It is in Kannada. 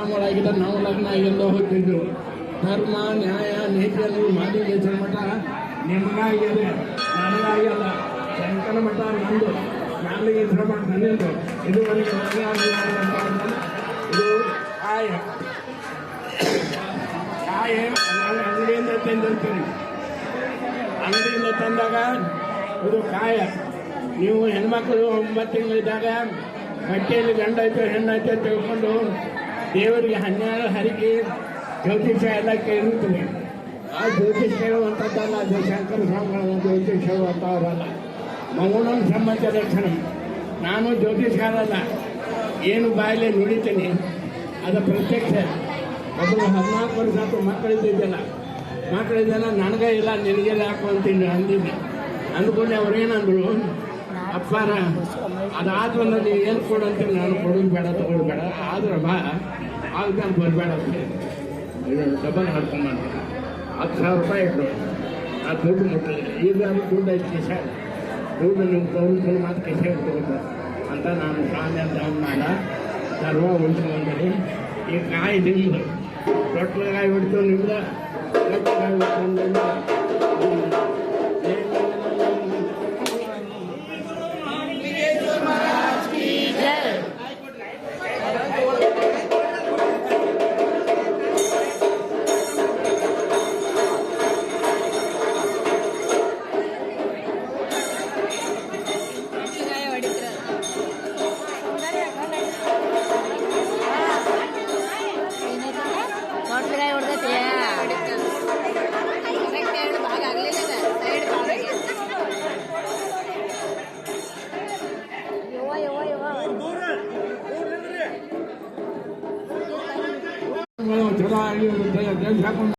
ಆಗಿದ್ದ ನಾವು ಲಗ್ನ ಎಲ್ಲ ಹೋಗ್ತಿದ್ರು ಧರ್ಮ, ನ್ಯಾಯ ನೀತಿಯನ್ನು ಮಾಲಿಂಗೇಶ್ವರ ಮಠ. ನಿಮಗಾಗಿದೆ ನನಗಾಗಿಲ್ಲ ಶಂಕರ ಮಠ ನಂದು. ಮಾಲಿಂಗೇಶ್ವರ ಮಠ ನನ್ನದು ಇದುವರೆಗೆ ಇದು ಕಾಯ ಕಾಯ ನಾನು ಅಂಗಡಿಯಿಂದ ತಂದಿರ್ತೀನಿ ಅಂಗಡಿಯಿಂದ ತಂದಾಗ ಇದು ಕಾಯ. ನೀವು ಹೆಣ್ಮಕ್ಳು ಒಂಬತ್ತು ತಿಂಗಳಿದ್ದಾಗ ಬಟ್ಟೆಯಲ್ಲಿ ಗಂಡ ಆಯ್ತು ಹೆಣ್ಣಾಯ್ತು ತಿಳ್ಕೊಂಡು ದೇವರಿಗೆ ಹನ್ನೆರಡು ಹರಿಕೆ ಜ್ಯೋತಿಷ ಎಲ್ಲ ಕೇಳಿರ್ತೀವಿ ಆ ಜ್ಯೋತಿಷ ಹೇಳುವಂಥದ್ದಲ್ಲ ಅದು ಶಂಕರ ಸ್ವಾಮಿಗಳ ಜ್ಯೋತಿಷ ಹೇಳುವಂಥವ್ರಲ್ಲ ಮಗುನೊಂದು ಸಮ್ಮತ ಲಕ್ಷಣ ನಾನು ಜ್ಯೋತಿಷಗಾರಲ್ಲ. ಏನು ಬಾಯಲ್ಲಿ ನುಡಿತೀನಿ? ಅದು ಪ್ರತ್ಯಕ್ಷ. ಒಬ್ಬರು ಹದಿನಾಲ್ಕು ವರ್ಷ ಅಥವಾ ಮಕ್ಕಳಿದ್ದಿದ್ದಿಲ್ಲ. ಮಕ್ಕಳಿದ್ದೆಲ್ಲ, ನನಗೆ ಇಲ್ಲ ನಿನಗೆ ಹಾಕು ಅಂತೀನಿ ಅಂದಿದ್ದೆ. ಅಂದ್ಕೊಂಡೆ ಅವ್ರೇನಂದ್ರು ಅಪ್ಪಾರ ಅದಾದ್ರೂ ನನಗೆ ಏನು ಕೊಡು ನಾನು ಕೊಡೋದು ಬೇಡ, ತಗೊಳ್ಳೋದು ಬೇಡ. ಆದ್ರೆ ಬಾ ಆಗ ಬರಬೇಡ ಡಬಲ್ ಹಾಡ್ಕೊಂಬಂದು ಹತ್ತು ಸಾವಿರ ರೂಪಾಯಿ ಇಟ್ಟು ಆ ದುಡ್ಡು ಮುಟ್ಟಿದೆ ಈಗ ಅದು ದುಡ್ಡು ಐದು ಸರ್ ದುಡ್ಡು ನಿಮ್ಮ ತಗೊಂಡು ಮಾತು ಕೆಸ ಇಟ್ಕೋಬೇಕು ಅಂತ ನಾನು ಸ್ವಾಮಿ ಅಂತ ಮಾಡ. ಸರ್ವ ಉಳಿಸ್ಕೊಂಡ್ರಿ ಈ ಕಾಯಿ ನಿಮ್ದು. ತೊಟ್ಲಗಾಯಿ ಹೊಡ್ತೀವಿ ನಿಮ್ದು. ತೊಟ್ಲಗಾಯಿ ಹೊಡ್ಕೊಂಡು ನಿಮ್ದು. Cái đó anh.